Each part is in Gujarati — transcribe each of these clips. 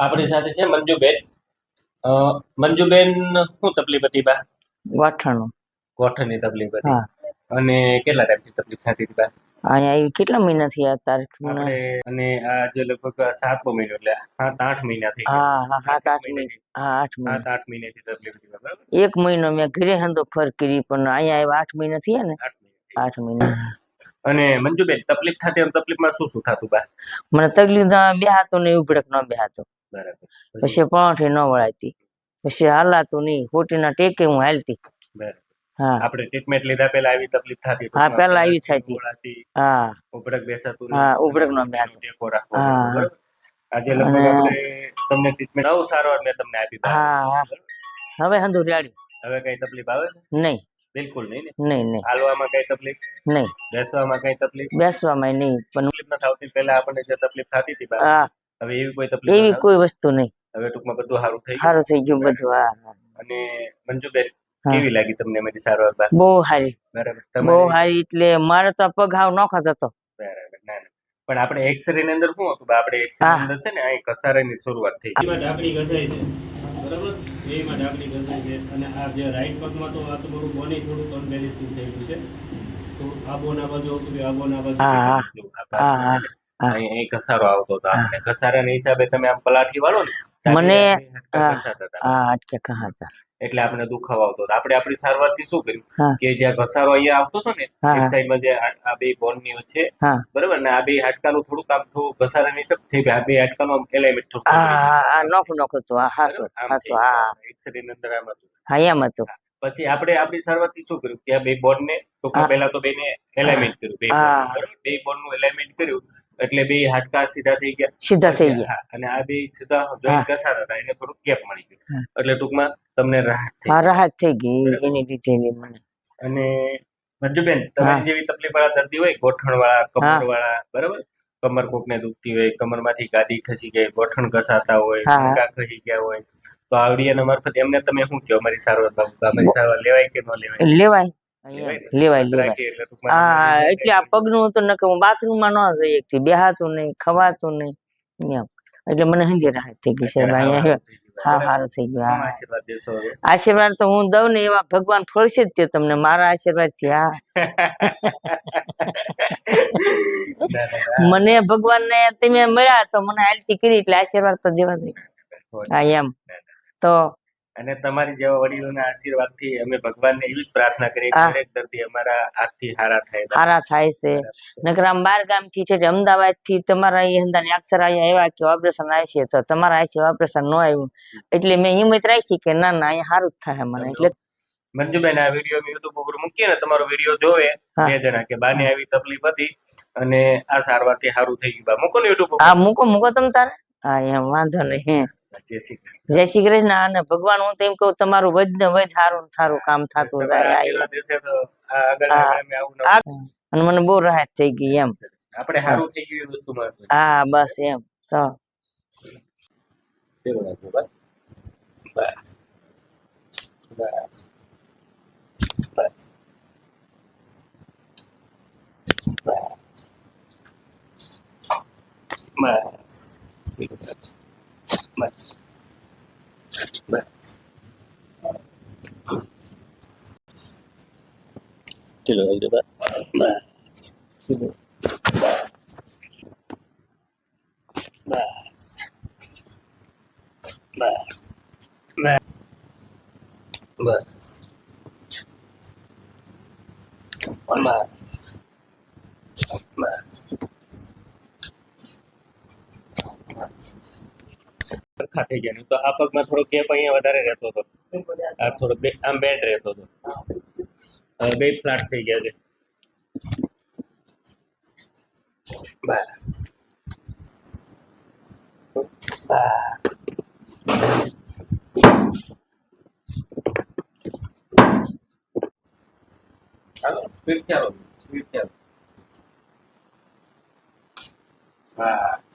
આપણી સાથે છે મંજુબેન. મંજુબેન શું તકલીફ હતી બા? વાઠાણું ગોઠણની તકલીફ હતી. અને કેટલા ટાઈપની તકલીફ થતી હતી બા? અહીંયા આવી કેટલા મહિના થયા તારીખ અને આ જે લગભગ સાતમો મહિનો એટલે સાત આઠ મહિના થઈ હા હા સાત આઠ મહિના. હા આઠ મહિના. સાત આઠ મહિનાથી તકલીફ હતી બરાબર? એક મહિનો મેં ઘરે હંધો ફર કરી પણ અહીંયા આવ્યા આઠ મહિના થયા ને? આઠ મહિના મહિના. અને મંજુબેન તકલીફ થતી તકલીફમાં શું શું થતું બા? મને તકલીફ ના બેહાતો એવું ઉભડક ન બેહાતો બરાબર. પછી? પણઠી ન વળાતી પછી હાલાતું નહીં. ખોટીના ટેકે હું હાલતી. હા. આપણે ટ્રીટમેન્ટ લીધા પહેલા આવી તકલીફ થતી હા, પહેલા આવી થતી. હા. ઉભડક બેસાતું હા, બેસાતું. ટેકો રાખવો બરાબર? આજે લગભગ આપણે તમને ટ્રીટમેન્ટ નવ સારો મેં તમને આપી હા હવે હંધો રેડી હવે કઈ તકલીફ આવે નહીં. બિલકુલ નહીં ને? નહીં નહીં. હાલવામાં કઈ તકલીફ? નહીં. બેસવામાં કઈ તકલીફ? બેસવામાં નહીં પણ તકલીફ ન થતી પહેલા આપણને જે તકલીફ થતી હતી હા. હવે એવી કોઈ તકલીફ એવી કોઈ વસ્તુ નહીં. હવે ટૂંકમાં બધું સારું થઈ સારું થઈ ગયું બધું હા. અને મંજુબેન કેવી લાગી તમને મારી સારવાર બાદ? બહુ સારી. બરાબર. બહુ તમારી સારી એટલે મારે તો પગ હાવ નોખો જતો બરાબર ના ના. પણ આપણે એક્સરે ની અંદર શું હતું? આપણે એક્સરે ની અંદર છે ને અહીં કસારાની શરૂઆત થઈ એમાં ડાબડી ઘસાય છે. બરાબર? એમાં ડાબડી ઘસાય છે. અને આ જે રાઈટ પગમાં તો આ તો મારું બોની થોડુંક અનબેલેન્સિંગ થઈ ગયું છે. તો આ બોના બાજુ આવતું કે આ બોના બાજુ હા, હા. અહીં ઘસારો આવતો હતો આપણે ઘસારાના હિસાબે તમે આમ પલાઠી વાળો ને મને- હતા. એટલે આપણે દુખાવો આવતો હતો. આપણે આપણી સારવારથી શું કર્યું? કે જ્યાં ઘસારો અહીંયા આવતો હતો ને એક. સાઈડમાં જે આ બે બોનની વચ્ચે બરાબર? ને આ બે હાડકાનું થોડુંક આમ થોડું ઘસારાની હિસાબ થઈ ગયું. આ બે હાડકાનું આમ alignment થોડુંક નોખ નોખ હતું. હા હાસો હાસો હા. ગયું. ની અંદર આમ હતું. હા એમ હતું. પછી આપણે આપણી સારવારથી શું કર્યું? કે આ બે બોન્ડ ને તો. પહેલા તો બેને એલાઇનમેન્ટ કર્યું બે નું, બે બોન્ડનું એલાઇમેન્ટ કર્યું. એટલે બે હાડકા સીધા થઈ ગયા. સીધા થઈ ગયા. અને આ બે સીધા જોઈન્ટ ઘસાતા હતા એને થોડું ગેપ મળી ગયું. એટલે ટૂંકમાં તમને રાહત થઈ હા રાહત થઈ ગઈ એની લીધે મને. અને મંજુબેન તમે જેવી તકલીફ વાળા દર્દી હોય ગોઠણ વાળા કમર વાળા બરાબર? કમર કોકને દુખતી હોય કમરમાંથી ગાદી ખસી ગઈ ગોઠણ ઘસાતા હોય હા. ખસી ગયા હોય તો આવડી વિડીયોના મારફત એમને તમે શું કહો? અમારી સારવાર અમારી સારવાર લેવાય કે ન લેવાય? લેવાય. લેવાય લેવાય હા એટલે આ પગનું હતું નકર હું બાથરૂમમાં ન જઈ એકથી બેહાતું નહીં ખવાતું નહીં એમ. એટલે મને સમજી રાહત થઈ ગઈ છે અહીંયા હા. સારું થઈ ગયું હા. આશીર્વાદ તો હું દઉં ને એવા ભગવાન ફળશે જ તે તમને મારા આશીર્વાદથી હા. મને ભગવાન ને. તમે મળ્યા તો મને હાલતી કરી એટલે આશીર્વાદ તો દેવા દે હા એમ. તો અને તમારી જેવા વડીલોના આશીર્વાદથી અમે ભગવાનને એવી જ પ્રાર્થના કરીએ કે દરેક દર્દી અમારા હાથથી હારા થાય સારા થાય છે. નકર આમ બાર ગામથી છે અમદાવાદથી તમારા અહીં હંદાની અક્ષર અહીંયા આવ્યા કે ઓપરેશન આવશે તો તમારા અહીંથી ઓપરેશન ન આવ્યું. એટલે મેં હિંમત રાખી કે ના ના અહીંયા સારું જ થાય મને. એટલે મંજુબેન આ વીડિયો મેં યુટ્યુબ ઉપર મૂકીએ ને તમારો વીડિયો જોવે. બે જણા કે બાને આવી તકલીફ હતી અને આ સારવારથી સારું થઈ ગયું. બા મૂકો ને યુટ્યુબ હા મૂકો મૂકો તમ તારે. હા એમ વાંધો નહીં. જય શ્રી કૃષ્ણ. અને ભગવાન હું તો એમ કહું તમારું વજ ને વજ સારું સારું કામ થતું જાય. અને મને બહુ રાહત થઈ ગઈ એમ. આપણે સારું થઈ ગયું એ વસ્તુ હા બસ એમ. તો. બસ. બસ. બસ. બસ. બસ. Max. Max. Hello, I do that. Max. Hello. Max. Max. Max. Max. Max. Max. Max. સરખા થઈ ગયા તો આ પગમાં થોડો ગેપ અહીંયા વધારે રહેતો હતો આ થોડો બે આમ બેન્ડ રહેતો હતો હવે બે ફ્લાટ થઈ ગયા છે બસ હાલો સ્પીડ ચાલો સ્પીડ ચાલો બસ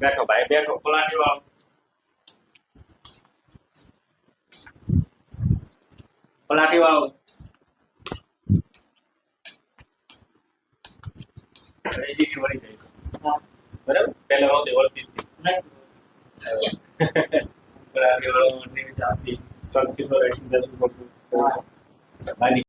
બેઠો ભાઈ બેઠો પલાટી વાળો. પલાટી વાળો. એજી વળી જાય. બરાબર? પહેલા નહોતી વળતી. પલાટી વળવા માટે આપી પગથી તો રાખી દસ ઉપર બાની